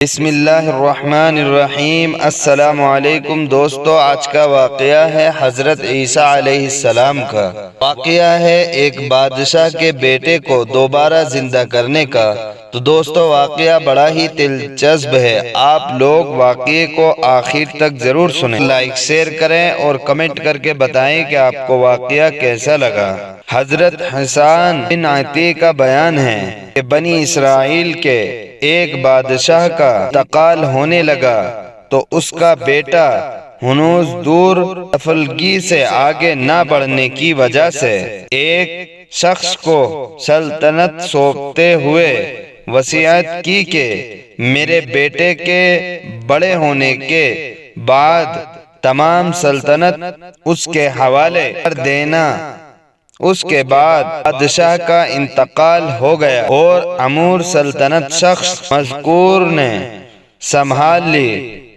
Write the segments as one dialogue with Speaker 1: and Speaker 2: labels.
Speaker 1: अस्सलाम वालेकुम दोस्तों, आज का वाक़या है हज़रत ईसा अलैहिस्सलाम का। वाक़या है एक बादशाह के बेटे को दोबारा ज़िंदा करने का। तो दोस्तों, वाक़या बड़ा ही दिलचस्प है। आप लोग वाक़े को आखिर तक ज़रूर सुने। लाइक, शेयर करें और कमेंट करके बताएँ कि आपको वाक़या कैसा लगा। हज़रत हसान बिन आती का बयान है कि बनी इसराइल के एक बादशाह का तकाल होने लगा तो उसका बेटा हनूज दूर अफलगी से आगे न बढ़ने की वजह से एक शख्स को सल्तनत सौंपते हुए वसीयत की के मेरे बेटे के बड़े होने के बाद तमाम सल्तनत उसके हवाले कर देना। उसके बाद बादशाह का इंतकाल हो गया और अमूर सल्तनत शख्स मजकूर ने संभाल ली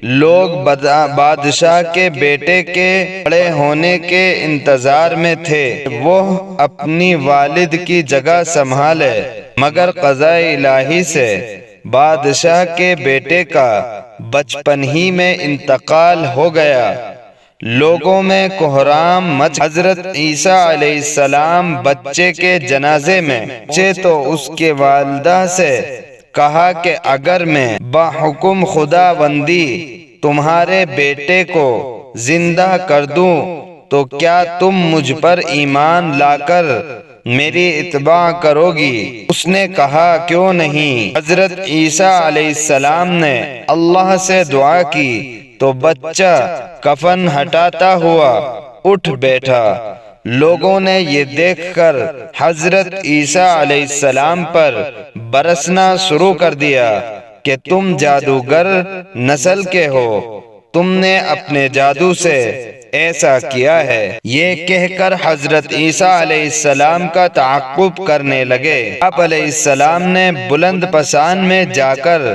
Speaker 1: लोग बादशाह के बेटे के बड़े होने के इंतज़ार में थे। वो अपनी वालिद की जगह संभाले। मगर कजा इलाही से बादशाह के बेटे का बचपन ही में इंतकाल हो गया। लोगों में कोहराम मच। हज़रत ईसा सलाम बच्चे के जनाजे में बच्चे तो उसके वालदा से कहा कि अगर मैं बाहुकुम खुदा बंदी तुम्हारे बेटे को ज़िंदा कर दूँ तो क्या तुम मुझ पर ईमान लाकर मेरी इतबा करोगी? उसने कहा, क्यों नहीं? हज़रत ईसा सलाम ने अल्लाह से दुआ की तो बच्चा कफन हटाता हुआ उठ बैठा। लोगों ने ये देखकर हज़रत ईसा सलाम पर बरसना शुरू कर दिया कि तुम जादूगर नस्ल के हो। तुमने अपने जादू से ऐसा किया है। ये कहकर हज़रत ईसा सलाम का ताकुब करने लगे। अब सलाम ने बुलंद पसान में जाकर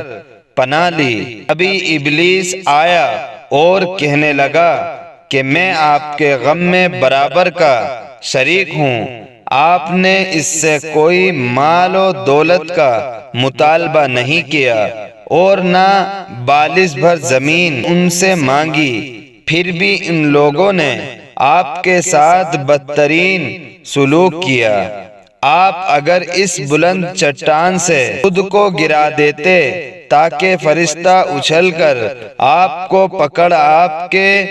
Speaker 1: पना ली। अभी इबलीस आया और कहने लगा कि मैं आपके गम में बराबर का शरीक हूँ। आपने इससे कोई माल और दौलत का मुतालबा नहीं किया और ना बालिश भर ज़मीन उनसे मांगी। फिर भी इन लोगों ने आपके साथ बदतरीन सुलूक किया। आप अगर इस बुलंद चट्टान से खुद को गिरा देते ताकि फरिश्ता उछलकर आपको पकड़ आपके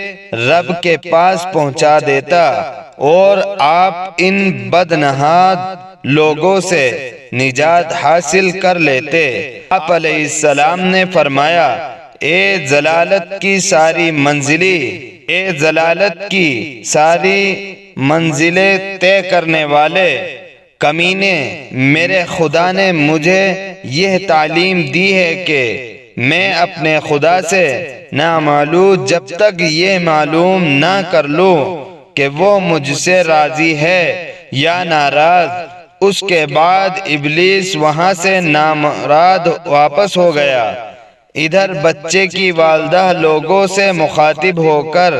Speaker 1: रब के पास पहुँचा देता और आप इन बदनहाद लोगों से निजात हासिल कर लेते। आप सलाम ने फरमाया, ए जलालत की सारी मंजिली, ए जलालत की सारी मंजिलें तय करने वाले कमीने, मेरे खुदा ने मुझे यह तालीम दी है कि मैं अपने खुदा से नामालूम जब तक ये मालूम ना कर लूँ कि वो मुझसे राज़ी है या नाराज़। उसके बाद इबलीस वहाँ से नामराद वापस हो गया। इधर बच्चे की वालदा लोगों से मुखातिब होकर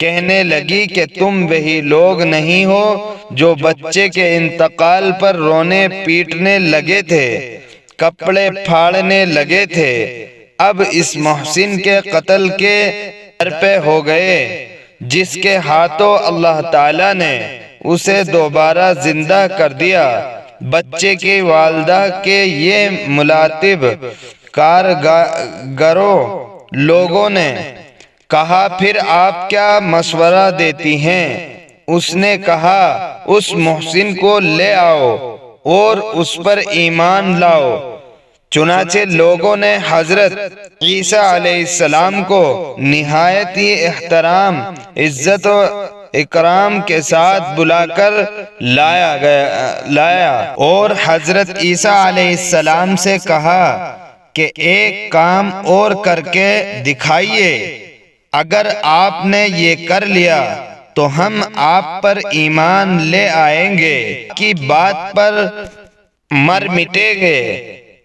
Speaker 1: कहने लगी कि तुम वही लोग नहीं हो जो बच्चे के इंतकाल पर रोने पीटने लगे थे, कपड़े फाड़ने लगे थे। अब इस मोहसिन के कत्ल के पे हो गए, जिसके हाथों अल्लाह ताला ने उसे दोबारा ज़िंदा कर दिया। बच्चे की वालदा के ये मुलातिब कारगरों लोगों ने कहा, फिर आप क्या मशवरा देती हैं? उसने कहा, उस मोहसिन को ले आओ और उस पर ईमान लाओ। चुनाचे लोगों ने हज़रत ईसा सलाम को निहायत ही एहतराम, इज़्ज़त इकराम के साथ बुलाकर लाया गया, लाया और हज़रत ईसा सलाम से कहा कि एक काम और करके दिखाइए। अगर आपने ये कर लिया तो हम आप पर ईमान ले आएँगे की बात पर मर मिटेंगे।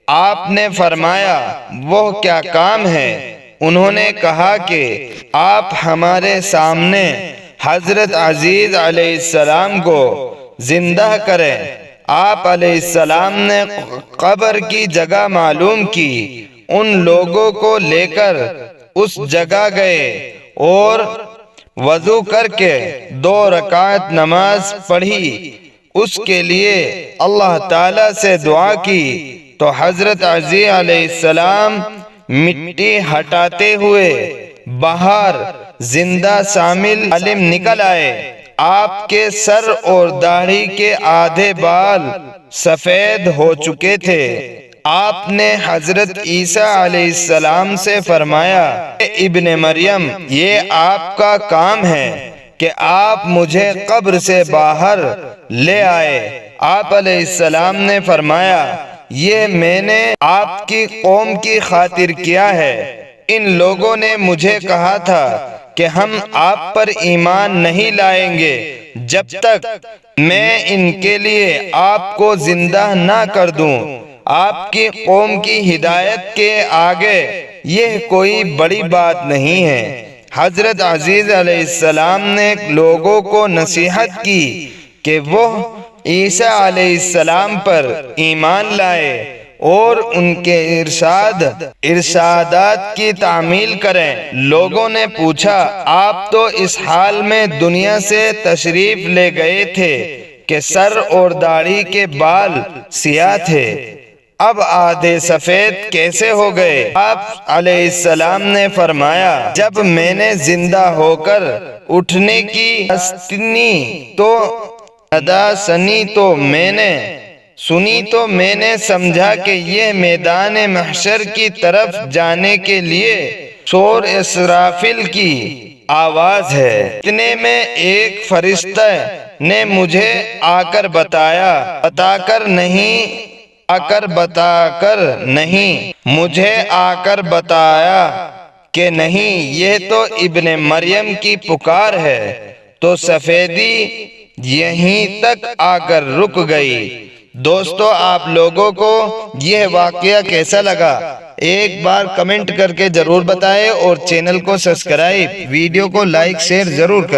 Speaker 1: आपने फरमाया वो क्या काम है? उन्होंने कहा कि आप हमारे सामने हज़रत अज़ीज़ सलाम को ज़िंदा करें। आप सलाम ने कब्र की जगह मालूम की। उन लोगों को लेकर उस जगह गए और वज़ू करके दो रकात नमाज़ पढ़ी। उसके लिए अल्लाह ताला से दुआ की। तो हज़रत अजी सलाम मिट्टी हटाते हुए बाहर ज़िंदा शामिल अलिम निकल आए। आपके सर और दाढ़ी के आधे बाल सफ़ेद हो चुके थे। आपने हज़रत ईसा सलाम से फरमाया इब्ने मरियम, ये आपका काम है कि आप मुझे कब्र से बाहर ले आए। आप सलाम ने फरमाया, ये मैंने आपकी कौम की खातिर किया है। इन लोगों ने मुझे कहा था कि हम आप पर ईमान नहीं लाएँगे जब तक मैं इनके लिए आपको ज़िंदा ना कर दूँ। आपकी कौम की हिदायत के आगे यह कोई बड़ी बात नहीं है। हज़रत अज़ीज़ ने लोगों को नसीहत की कि वो ईसा सलाम पर ईमान लाए और उनके इरशाद, इरशादात की तामील करें। लोगों ने पूछा, आप तो इस हाल में दुनिया से तशरीफ़ ले गए थे कि सर और दाढ़ी के बाल सिया थे। अब आधे सफ़ेद कैसे हो गए? आप सलाम ने फरमाया, जब मैंने ज़िंदा होकर उठने की तो अदा सनी तो मैंने, सुनी तो मैंने समझा कि ये मैदान महशर की तरफ़ जाने के लिए शोर इसराफिल की आवाज़ है। इतने में एक फरिश्ता ने मुझे आकर बताया, बताकर नहीं आकर बताकर नहीं, मुझे आकर बताया कि नहीं यह तो इब्ने मरियम की पुकार है तो सफेदी यहीं तक आकर रुक गई। दोस्तों, आप लोगों को यह वाकया कैसा लगा? एक बार कमेंट करके ज़रूर बताएँ और चैनल को सब्सक्राइब, वीडियो को लाइक, शेयर ज़रूर कर।